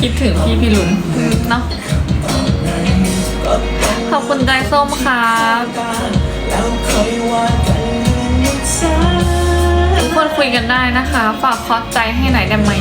คิดถึงพี่พี่ลุนเนาะขอบคุณใจส้มครับทุกคนคุยกันได้นะคะ ฝากคอสใจให้ไหนได้ไหม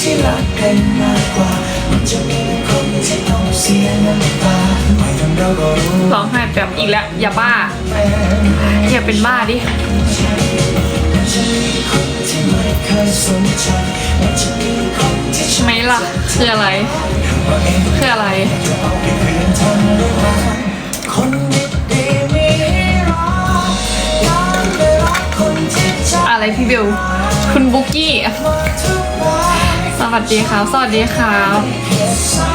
ที่รักกันมากกว่ามันจะมีคนที่ต้องเสียน้ำตาไม่ต้องเราก็รู้ร้องไห้แบบอีกแล้ว อย่าบ้า อย่าเป็นบ้าดิ จะมีคนที่ไม่เคยสนใจมันจะมีคนที่ชอบไหมล่ะคืออะไรว่องคืออะไรจะเอาไปคืนทำได้ไหมคนดีๆมีรอกยอมไรักคนที่ใจอะไรพี่เบลคุณบุ๊กกี้ สวัสดีครับ สวัสดีครับ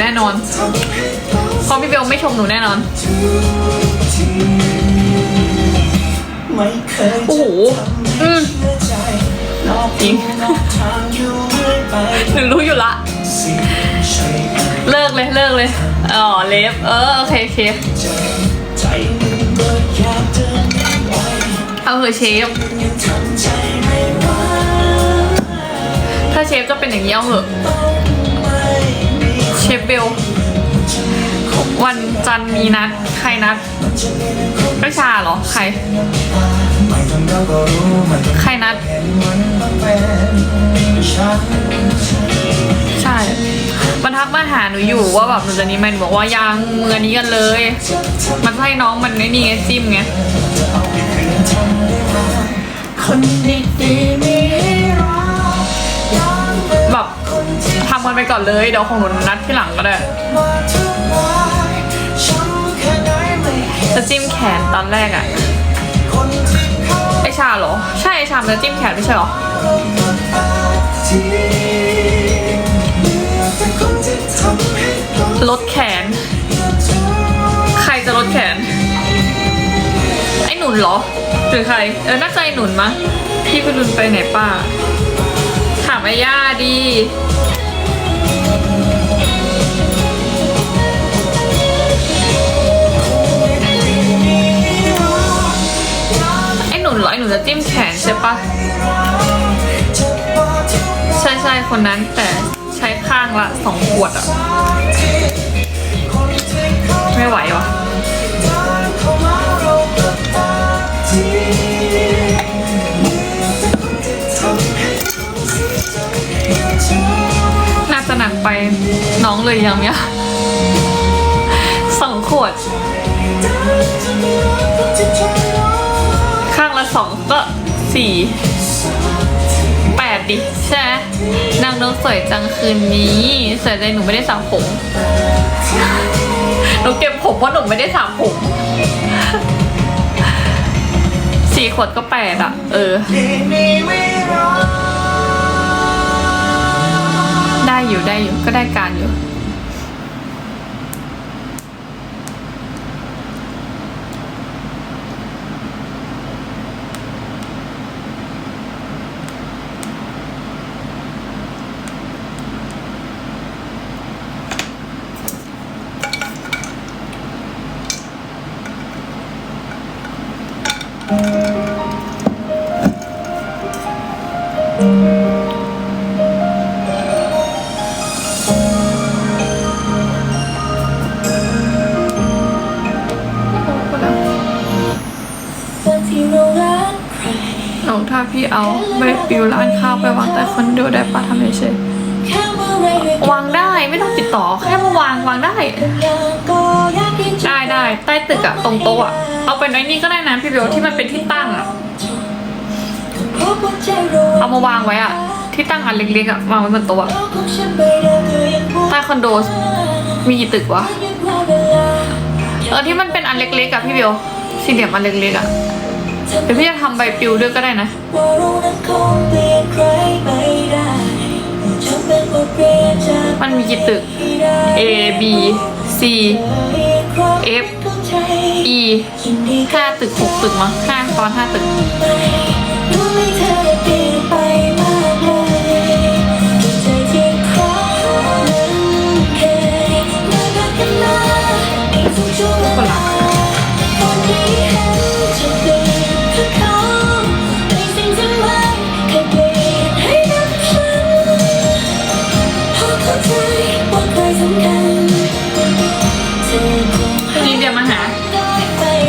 แน่นอนทำให้ต้องเพราะพี่เบลไม่ชมหนูแน่นอนทุกทีไม่เคยโอ้โหจะทำอืให้มเชื่อใจนอกจริงนอกทางอยู่เรื่อยไปหนูรู้อยู่ละสิ่งใช่ไหมเลิกเลยเลิกเลย อ๋อเล็บเออโอเคโอเคใจมันก็อยากเดินไปเอาเถอะเชฟยังทำใจไม่ไหวถ้าเชฟจะเป็นอย่างนี้เอาเถอะไม่มีเช ฟเบล วันจันทร์มีนัด ใครนัดจะมีคนประชาเหรอ ใคร ใครนัด ใช่มันทักมาหาหนูอยู่ว่าแบบหนูจะนี้มันบอกว่ายังมือนี้กันเลย มันให้น้องมันไม่นี่ไงจิ้มไงคนดีๆมีรักยแบบ คนที่ทำกันไปก่อนเลย เดี๋ยวของหนูนัดที่หลังก็ได้มาทุกวันฉันแค่ไหนไม่เห็นจะจิ้มแขนตอนแรกอะคนที่เขาไอชาเหรอ ใช่ไอชามันจะจิ้มแขนไม่ใช่เหรอที่เหลือแต่คนที่ทำให้ต้องลดแขน ใครจะลดแขน ไอหนุนเหรอ หรือใคร เออน่าจะไอหนุนมะพี่ไปรุนไปไหนป้าถามไอ้ย่าดี หนุนเหรอไอหนุนจะจิ้มแขนใช่ปะใช่ใช่คนนั้นแต่ใช้ข้างละสองขวดอะที่คนที่เขาไม่ไหววะเดินเข้ามาเราก็ตายที่เหลือแต่คนที่ทำให้ต้องเสียใจเธอน่าจะหนักไปน้องเลยยังเนี่ยสองขวด สี่แปดดิใช่ไหมนางนกสวยจังคืนนี้สวยใจหนูไม่ได้สระผมหนูเก็บผมเพราะหนูไม่ได้สระผมสี่ขวดก็แปดอะ เออ ได้อยู่ได้อยู่ก็ได้การอยู่ เรารักใครหนูถ้าพี่เอาใบปลิวร้านข้าวไปวางใต้คอนโดได้ปะทำเฉยแค่เมื่อไรด้วางได้ไม่ต้องติดต่อแค่มาวางวางได้ ได้ได้ใต้ตึกอะตรงโต๊ะอะเอาเป็นไว้นี่ก็ได้นะพี่เบลที่มันเป็นที่ตั้งอะ เอามาวางไว้อะที่ตั้งอันเล็กๆอะวางไว้บนโต๊ะอะใต้คอนโดมีกี่ตึกวะเออที่มันเป็นอันเล็กๆอะพี่เบลสี่เหลี่ยมอันเล็กๆอะเดี๋ยวพี่จะทำใบปลิวด้วยก็ได้นะมันมีกี่ตึก A B C อีกครั้ง F ของใจ E ห้าตึกหกตึกมั้งห้าตอนห้าตึก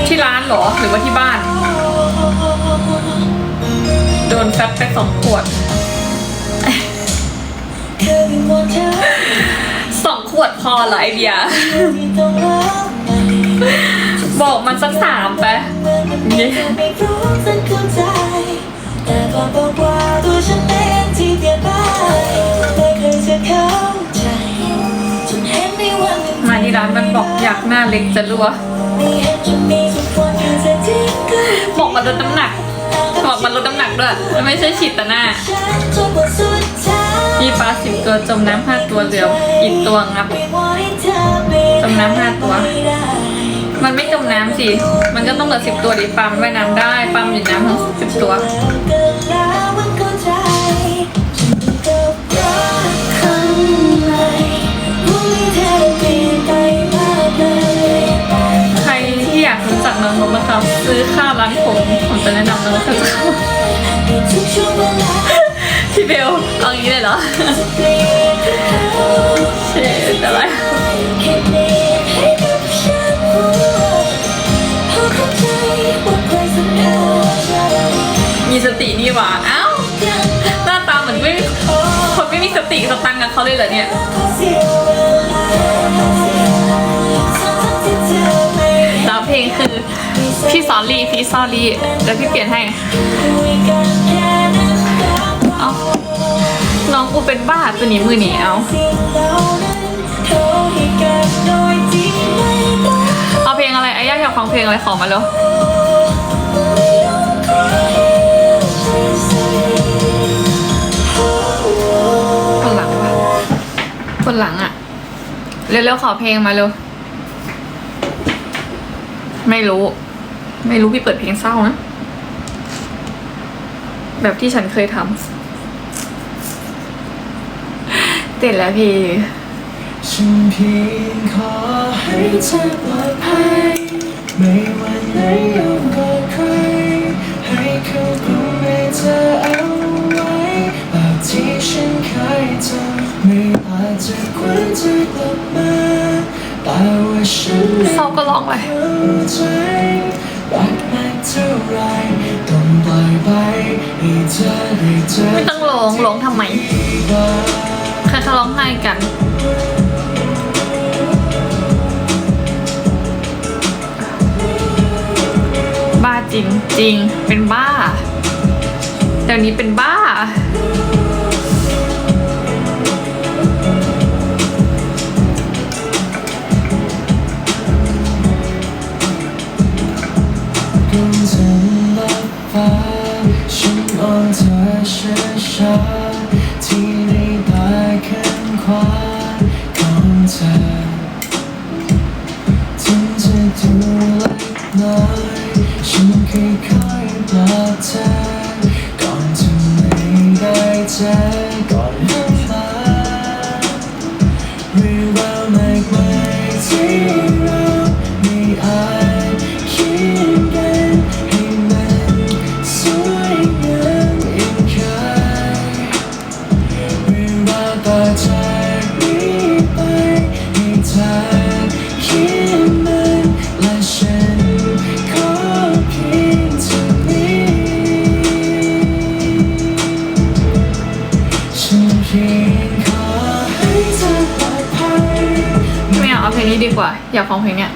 ที่ร้านหรอหรือว่าที่บ้าน สองขวดสองขวดพอเหรอไอเดีย บอกมันสักสามไปเมื่อมันไม่เคยไม่รู้สันเข้าใจแต่ก็บอกว่าตัวฉันเองที่เปลี่ยนไปไม่เคยจะเข้าใจจนเห็นในวันหนึ่งมาที่ร้านมันบอกอยากหน้าเล็กจะรัวบอกมันลดน้ำหนัก บอกมันลดน้ำหนักด้วยมันไม่ใช่ฉีดแต่หน้ามีปลาสิบตัวจมน้ำห้าตัวเหลืออีกตัวงับจมน้ำห้าตัว มันไม่จมน้ำสิ มันก็ต้องเหลือสิบตัวดิปลามันว่ายน้ำได้ปลามันอยู่น้ำทั้งสิบตัวใจฉันก็รักข้างในว่ามีเธอเปลี่ยนไปมากเลยใครที่อยากรู้จักน้องนกนะครับซื้อข้าวร้านผม ผมจะแนะนำน้องกเขาจะเข้าพี่เบลเอาอย่างนี้เลยเหรอเชดอะไรมีสตินี่หว่าเอ้าหน้าตาเหมือนไม่คนไม่มีสติสตังค์กับเขาเลยเหรอเนี่ย พี่สอนรีพี่ซอรีเดี๋ยวพี่เปลี่ยนให้น้อเอาน้องกูเป็นบ้าตัวนี้มือหนีเอาเองเอาเพลงอะไรไอ้ย่าอยากฟังเพลงอะไรขอมาแล้วคนหลังวะคนหลังอะเร็วๆขอเพลงมาเร็วไม่รู้ ไม่รู้พี่เปิดเพลงเศร้านะ แบบที่ฉันเคยทำเต้นแล้วพี่ฉันเพียงขอให้เธอปลอดภัยไม่วันไหนยอมกอดใคร ให้เขาดูแลเธอเอาไว้แบบที่ฉันเคยทำไม่อาจจะคว้าเธอกลับมาแต่ว่าฉันเศร้าก็ร้องเล ไม่ต้องร้องร้องทำไมใครเขาร้องไห้กันบ้าจริงจริงเป็นบ้าเดี๋ยวนี้เป็นบ้า นี้ดีกว่า อยากฟังเพลงเนี้ย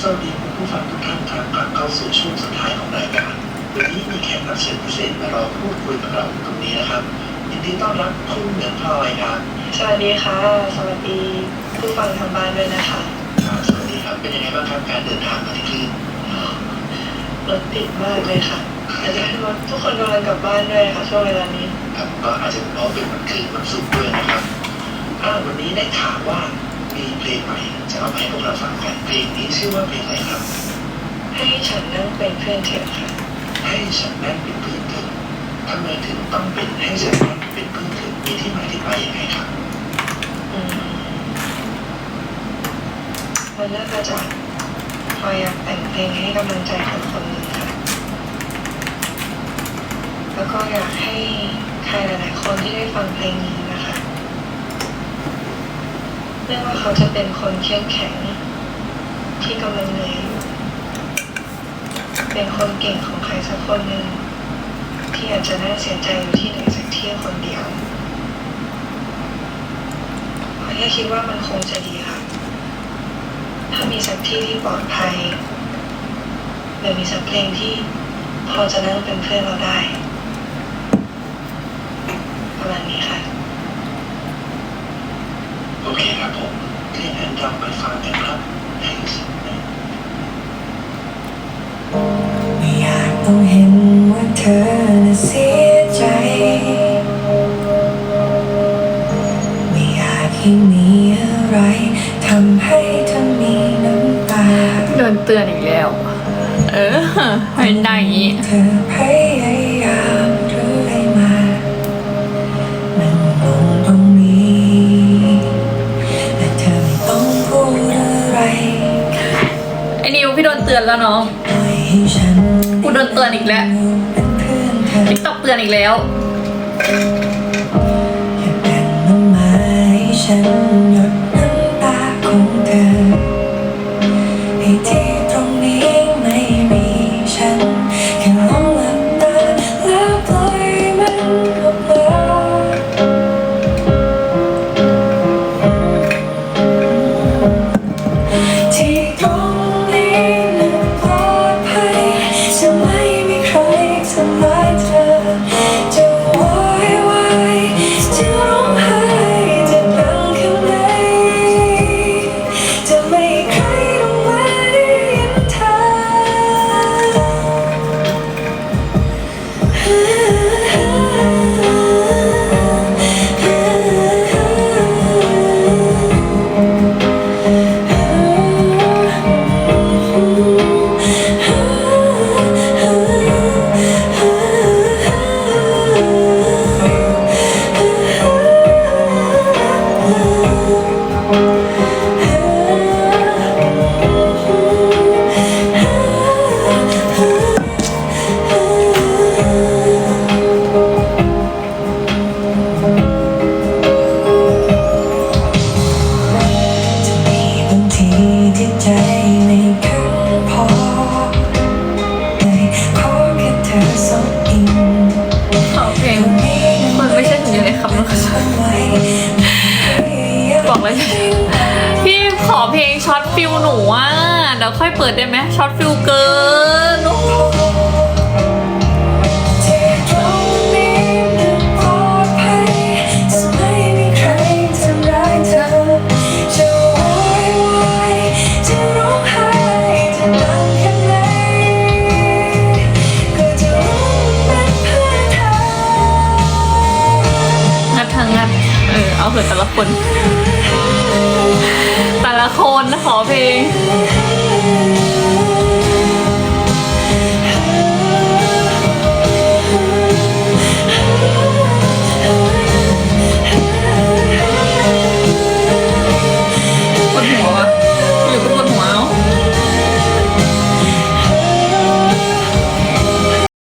สวัสดีคุณผู้ฟังทุกท่านครับกลับเข้าสู่ช่วงสุดท้ายของรายการวันนี้มีแขกรับเชิญพิเศษมารอพูดคุยกับเราอยู่ตรงนี้นะครับยินดีต้อนรับคุณเหมืองพลอยครับสวัสดีค่ะ สวัสดีผู้ฟังทางบ้านด้วยนะคะครับสวัสดีครับเป็นยังไงบ้างครับการเดินทางมาที่คลื่นรถติดมากเลยค่ะอาจจะเป็นว่าทุกคนกำลังกลับบ้านด้วยค่ะช่วงเวลานี้ครับก็อาจจะเป็นเพราะเป็นวันคืนวันศุกร์ด้วยนะครับ อ่าวันนี้ได้ข่าวว่ามีเพลงใหม่จะเอามาให้พวกเราฟังกันเพลงนี้ชื่อว่าเพลงอะไรครับ ให้ฉันนั่งเป็นเพื่อนเธอค่ะให้ฉันนั่นเป็นเพื่อนเธอทำไมถึงต้องเป็นให้ฉันนั่นเป็นเพื่อนเธอมีที่มาที่ไปยังไงครับอืมมันน่าจะจากพลอยอยากแต่งเพลงให้กำลังใจคนคนหนึ่งค่ะแล้วก็อยากให้ใครหลายๆคนที่ได้ฟังเพลงนี้นะคะ ไม่ว่าเขาจะเป็นคนเข้มแข็ง ที่กำลังเหนื่อยอยู่เป็นคนเก่งของใครสักคนหนึ่งที่อาจจะน่าเสียใจอยู่ที่ไหนสักที่คนเดียวเพราะแค่คิดว่ามันคงจะดีค่ะ ถ้ามีสักที่ที่ปลอดภัยหรือมีสักเพลงที่พอจะนั่งเป็นเพื่อนเราได้ประมาณนี้ค่ะ โอเคครับผมถ้าอย่างนั้นเราไปฟังกันครับเพลงสักเพลงไม่อยากต้องเห็นว่าเธอน่ะเสียใจ ไม่อยากให้มีอะไรทำให้เธอมีน้ำตาโดนเตือนอีกแล้ว เออเป็นได้อย่างนี้ เธอ เตือนแล้วน้องกูโดนเตือนอีกแล้วติ๊กตอกเตือนอีกแล้วฉันหยดน้ำตาของเธอ Yeah. พี่ขอเพลงช็อตฟิลหนูอะเดี๋ยวค่อยเปิดได้ไหมช็อตฟิลเกินงัดทายเอองงัดทาเออเอาเถอะแต่ละคน ละคนขอเพลง